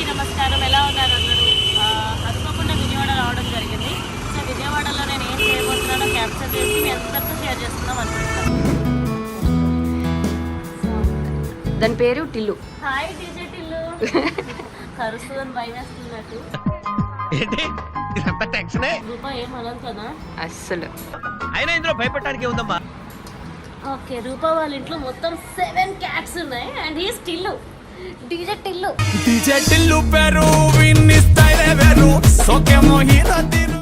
అందరికీ నమస్కారం. ఎలా ఉన్నారు అందరూ? అనుకోకుండా విజయవాడ రావడం జరిగింది. సో విజయవాడలో నేను ఏం చేయబోతున్నానో క్యాప్చర్ చేసి మీ అందరితో షేర్ చేస్తున్నాం అనుకుంటున్నాను. దాని పేరు టిల్లు. హాయ్ డిజిట్ ఇల్లు కరుస్తుందని భయం వేస్తున్నట్టు రూపాయి ఏం? అనదు కదా? అస్సలు. అయినా ఇందులో భయపడటానికి ఉందమ్మా ఓకే రూపా వాళ్ళ ఇంట్లో మొత్తం సెవెన్ క్యాట్స్ ఉన్నాయి. అండ్ ఈ టిల్లు. డీజే టిల్లు. DJ టిల్లు పెరు విన్ని స్టైల్ వేరు. సోకేమో హీరో తీరు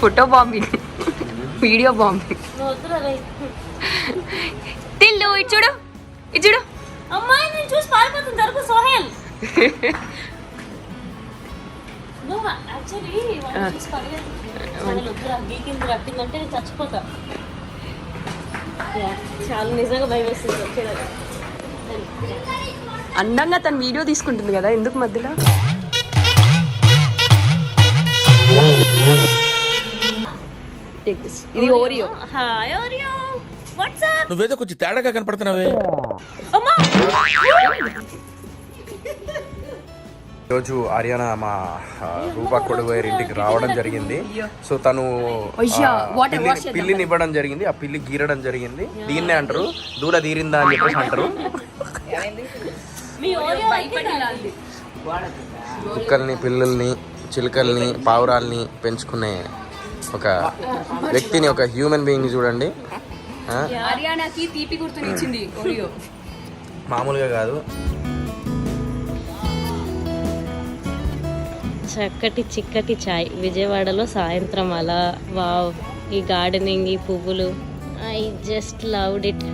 photo bombing video bombing Tillu ఇటు చూడు ఇటు చూడు. అమ్మాయి నేను చూసి పారిపోతుంది. దొరకు సోహెల్. నువ్వు యాక్చువల్లీ చూసి పరిగెత్తుతుంది సోహెల్ వద్దురా గీకింది రట్టిందంటే నేను చచ్చిపోతా. చాలా నిజంగా భయం వేస్తుంది. వచ్చేదాకా అందంగా తను వీడియో తీసుకుంటుంది కదా ఎందుకు మధ్యలో. ఇది ఓరియో హాయ్ ఓరియో వాట్సాప్ నువ్వేదో కొంచెం తేడాగా కనపడుతున్నావే. అమ్మా! ఈరోజు ఆర్యానా మా రూపా కొడుకు గారి ఇంటికి రావడం జరిగింది. సో తను పిల్లిని- ఇవ్వడం జరిగింది. ఆ పిల్లి గీరడం జరిగింది. దీన్నే అంటారు దూడ తీరిందా అని చెప్పేసి అంటారు. కుక్కల్ని పిల్లల్ని చిలుకల్ని పావురాల్ని పెంచుకునే ఒక వ్యక్తిని ఒక హ్యూమన్ బీయింగ్ చూడండి. ఓరియో మామూలుగా కాదు. చక్కటి చిక్కటి చాయ్. విజయవాడలో సాయంత్రం అలా. వావ్. ఈ గార్డెనింగ్ ఈ పువ్వులు. I just loved it.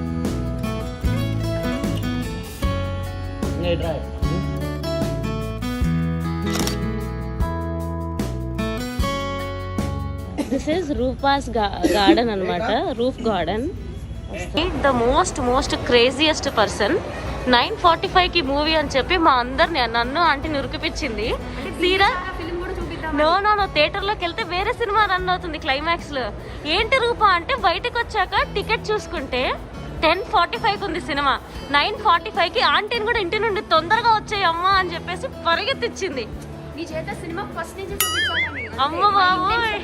This is Rupa's garden అనమాట roof garden the most most craziest person nine forty ఫైవ్కి మూవీ అని చెప్పి మా అందరిని నన్ను ఆంటీ నిరుకుపించింది తీరా నో నో నో థియేటర్లోకి వెళ్తే వేరే సినిమా రన్ అవుతుంది క్లైమాక్స్లో ఏంటి రూపా అంటే బయటకు వచ్చాక టికెట్ చూసుకుంటే టెన్ ఫార్టీ ఫైవ్ ఉంది సినిమా. నైన్ ఫార్టీ ఫైవ్కి ఆంటీని కూడా ఇంటి నుండి తొందరగా వచ్చాయి అమ్మా అని చెప్పేసి పరిగెత్తిచ్చింది. నీ చేత సినిమా ఫస్ట్ నుంచి చూపించాలని అమ్మ బాబోయ్!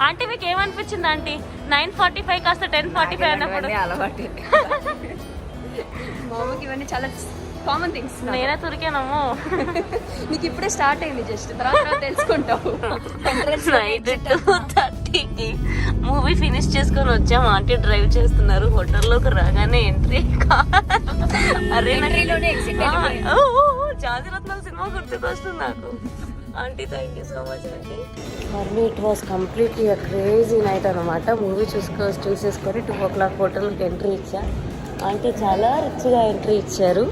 ఆంటీ మీకు ఏమనిపించింది ఆంటీ? నైన్ ఫార్టీ ఫైవ్ కాస్త టెన్ ఫార్టీ ఫైవ్ అన్నప్పుడు. అలవాటు. మామకి ఇవన్నీ చాలా కామన్ థింగ్స్ నేనే తురికానమ్మో. నీకు ఇప్పుడే స్టార్ట్ అయింది జస్ట్ తర్వాత తెలుసుకుంటావు. నైట్ టూ థర్టీకి మూవీ ఫినిష్ చేసుకొని వచ్చాం. ఆంటీ డ్రైవ్ చేస్తున్నారు. హోటల్లోకి రాగానే ఎంట్రీ అరే జాతిరత్నాల సినిమా గుర్తుకొస్తుంది నాకు. Aunty thank you so much aunty. మరి it was completely crazy night అనమాట మూవీ చూసుకో చూసేసుకొని టూ ఓ క్లాక్ హోటల్కి ఎంట్రీ ఇచ్చా. అంటే చాలా రిచ్గా ఎంట్రీ ఇచ్చారు.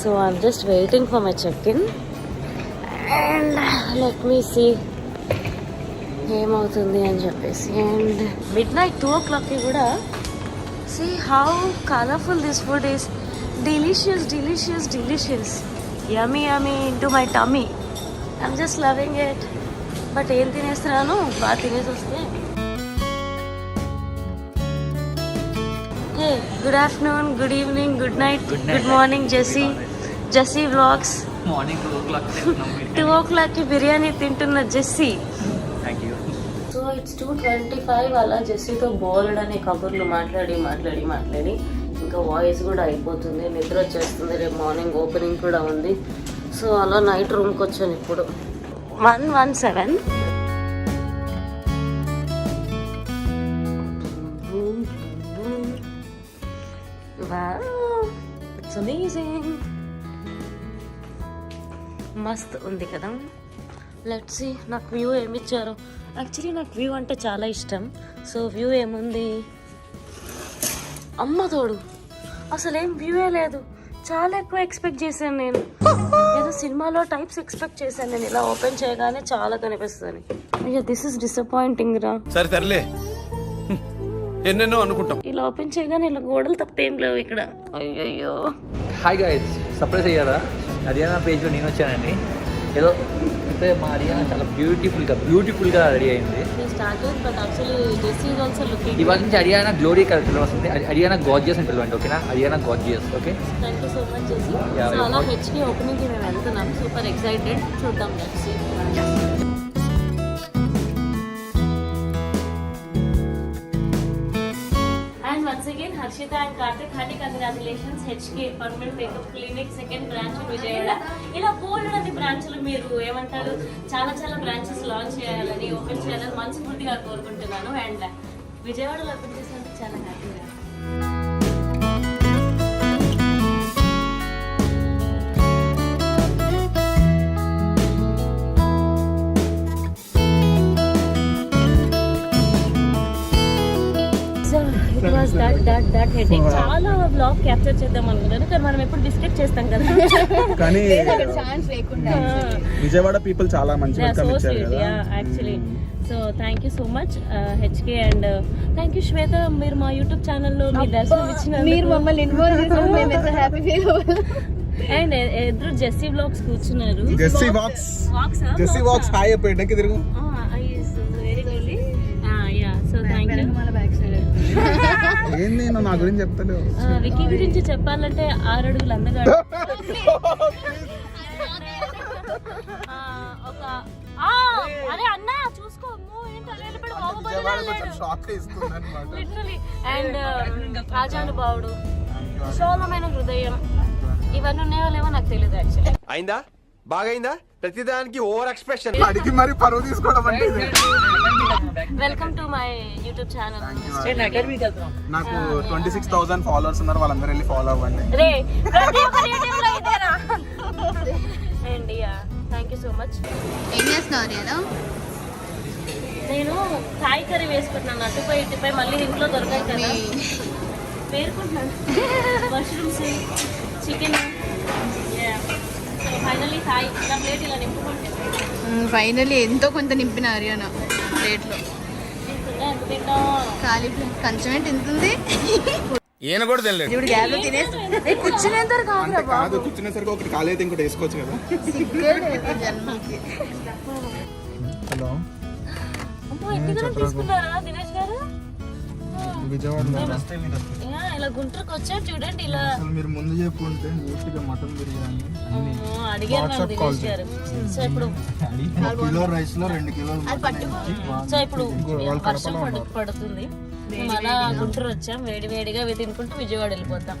So I'm just waiting for my check in and let me see ఏమవుతుంది అని చెప్పేసి. అండ్ మిడ్ నైట్ టూ ఓ క్లాక్కి కూడా see how colourful this food is delicious delicious delicious yummy yummy into my tummy I'm just loving it but ఏం తినేస్తున్నాను? బాగా తినేసి వస్తే good afternoon good evening good night good morning Jessie Jessie vlogs morning two o'clock two ఓ క్లాక్కి బిర్యానీ. తింటున్న Jessie so it's two twenty five అలా జెస్సీతో బోల్డ్ అనే కబుర్లు మాట్లాడి మాట్లాడి మాట్లాడి. ఇంకా వాయిస్ కూడా అయిపోతుంది. నిద్ర వచ్చేస్తుంది. రేపు మార్నింగ్ ఓపెనింగ్ కూడా ఉంది. సో అలా నైట్ రూమ్కి వచ్చాను ఇప్పుడు. One one seven it's amazing మస్త్ ఉంది కదా. లెట్ సి నాకు వ్యూ ఏమి ఇచ్చారు యాక్చువల్లీ నాకు వ్యూ అంటే చాలా ఇష్టం. సో వ్యూ ఏముంది? అమ్మ తోడు అసలు ఏం వ్యూవే లేదు. చాలా ఎక్కువ ఎక్స్పెక్ట్ చేశాను నేను. ఏదో సినిమాలో టైప్స్ ఎక్స్పెక్ట్ చేశాను నేను. ఇలా ఓపెన్ చేయగానే చాలా కనిపిస్తుంది. అయ్యా దిస్ ఇస్ డిసప్పాయింటింగ్ రా. సరే సర్లే. ఎన్నెన్నో అనుకుంటాం. ఇలా ఓపెన్ చేయగానే ఇలా గోడలు తప్ప ఏం లేవు ఇక్కడ. అయ్యయ్యో. హాయ్ గైస్ సర్ప్రైజ్ అయ్యారా? అదే నా పేజ్లో నేను వచ్చానండి. ఏదో చూస్తే మా అరియానా చాలా బ్యూటిఫుల్గా బ్యూటిఫుల్గా రెడీ అయింది. ఇవాళ నుంచి అరియానా గ్లోరీ కలర్ వస్తుంది. అరియానా గార్జియస్ అని పిలవండి ఓకేనా Ariyana gorgeous okay thank you so much. హెచ్కి ఓపెనింగ్కి మేము వెళ్తున్నాం. సూపర్ ఎక్సైటెడ్ చూద్దాం once again Harshita and Karthik hearty congratulations HK Permanent Makeup Clinic second clinic second branch Vijayawada ఇలా బోల్డ్ బ్రాంచ్లు మీరు ఏమంటారు? చాలా చాలా బ్రాంచెస్ లాంచ్ చేయాలని ఓపెన్ చేయాలని మనస్ఫూర్తిగా కోరుకుంటున్నాను. అండ్ విజయవాడలో ఓపెన్ చేసినందుకు చాలా హ్యాపీగా దట్ దట్ హెడేక్ చాలా బ్లాగ్ క్యాప్చర్ చేద్దాం అనుకున్నాను కానీ మనం ఎప్పుడు డిస్ట్రిక్ట్ చేస్తాం కదా. కానీ ఛాన్స్ లేకుండా. విజయవాడ పీపుల్ చాలా మంచి actually so thank you so much HK and thank you Shweta మీరు మా యూట్యూబ్ ఛానల్లో మీ దర్శనం ఇచ్చిన మీరు మమ్మల్ని ఇన్వాల్వ్ చేసాము మేము ఎంత హ్యాపీ ఫీల్ అవ్వాలి. అండ్ ఎదురు జెస్సీ బ్లాగ్స్ కూర్చున్నారు. Jessie walks walks Jessie walks hi ఎండకి తిరుగు. ఏంది నువ్వు నా గురించి చెప్తలేవు? వికీ గురించి చెప్పాలంటే ఆరు అడుగులు అందగాడు. ఆ, ఒక ఆ, అరే అన్న చూసుకో అమ్మో, ఏంటి అలా. షాక్ ఇస్తుంది అనమాట లిటరలీ అండ్ రాజానుభావుడు. విశాలమైన హృదయం. ఇవన్నీ ఉన్నాయో లేవో నాకు తెలియదు యాక్చువల్లీ అయిందా? బాగైందా? ప్రతిదానికి ఓవర్ ఎక్స్ప్రెషన్ అడిగి మరి పరువు తీసుకోవడం అంటే ఇదే. Welcome to my YouTube channel నాకు ట్వంటీ సిక్స్ థౌసండ్ ఫాలోవర్స్ ఉన్నారు వాళ్ళందరూ వెళ్ళి ఫాలో అవ్వండి. రే ప్రతి ఒక్కరి యూట్యూబ్లో ఇదేరా and yeah thank you so much ఏం చేస్తున్నారు నేను? నేను కాయ కర్రీ వేసుకుంటున్నాను అటుపై ఇటుపై మళ్ళీ ఇంట్లో దొరకాయి కదా. పేర్కొంటున్నాను మష్రూమ్స్ చికెన్ సో ఫైనల్లీ థాయ్ ఇలా ప్లేట్ ఇలా నింపుకుంటే ఫైనల్లీ ఎంతో కొంత నింపిన హర్యానా ప్లేట్లో తింటుందా? ఎంత తింటాం ఖాళీ ప్లేట్ కొంచెమే తింటుంది ఈయన కూడా తెలియదు ఇప్పుడు గ్యాప్ తినేసి కూర్చునేంత అంతే కాదు కూర్చునేసరికి ఒకటి ఖాళీ అయితే ఇంకోటి వేసుకోవచ్చు కదా. జన్మకి. హలో. ఇలా ఇలా గుంటూరుకు వచ్చారు చూడండి ఇలా. అసలు మీరు ముందు చెప్పుకుంటే నీట్గా మటన్ బిర్యానీ అడిగారు సో ఇప్పుడు కిలో రైస్లో రెండు కిలోలు సో ఇప్పుడు వర్షం పడుతుంది. మేము అలా గుంటూరు వచ్చాం. వేడి వేడిగా తినుకుంటూ విజయవాడ వెళ్ళిపోతాం.